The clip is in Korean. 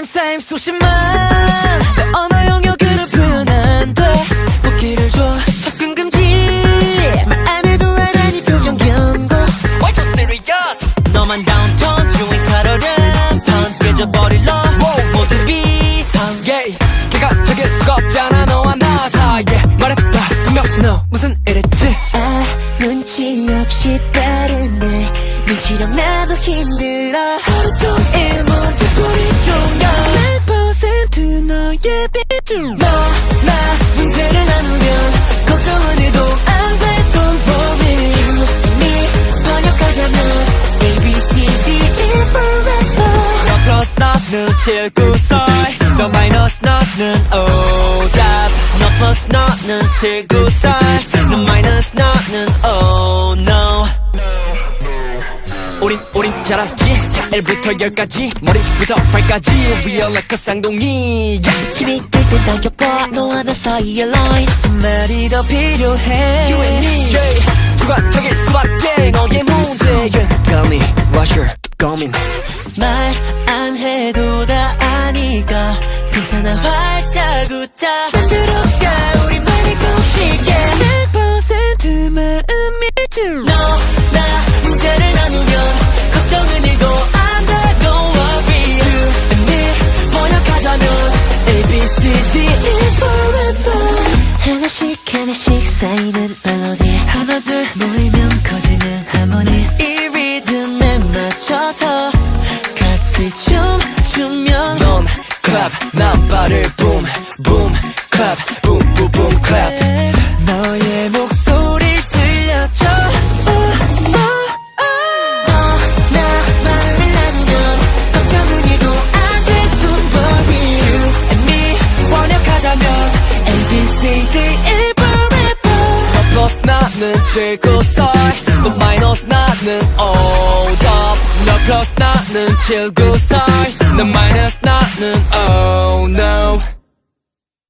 same same 수십만 내 언어 영역으로 표현 안돼 보기를 줘 접근 금지 말 안 해도 알아니 표정 경고 Why so serious? 너만 다운톤 주인 살얼음 판 깨져버릴 너 모두 비상. Yeah. 객관적일 수가 없잖아 너와 나 사이에. 말해봐 분명. 너 무슨 일했지? 아 눈치 없이 빠 눈치랑 나도 힘들어. 하루 종일 문제거리 종려 100% 너의 비중 너나 문제를 나누면 걱정은 해도 안돼 Don't worry 네 번역하자면 A, B, C, D, E forever 너 플러스 너는 794 너 마이너스 너는 오답. 너 플러스 너는 794너 마이너스 너는 잘 알지? 1부터 10까지? 머리부터 발까지? Real like a 쌍둥이. yeah. 힘이 들땐 당겨봐. 너와 나 사이의 line. 무슨 말이 더 필요해? You and me yeah. 주관적일 수밖에? 너의 문제야 Tell me what's your 고민. 말안 해도 다 아니까 괜찮아 활짝 웃자. 만들어 쌓이는 멜로디. 하나 둘 모이면 커지는 하모니. 이 리듬에 맞춰서 같이 춤 추면 넌 clap 난 발을 boom 플러스 나는 794너 마이너스 나는 오답 너 플러스 나는 794너 마이너스 나는 oh no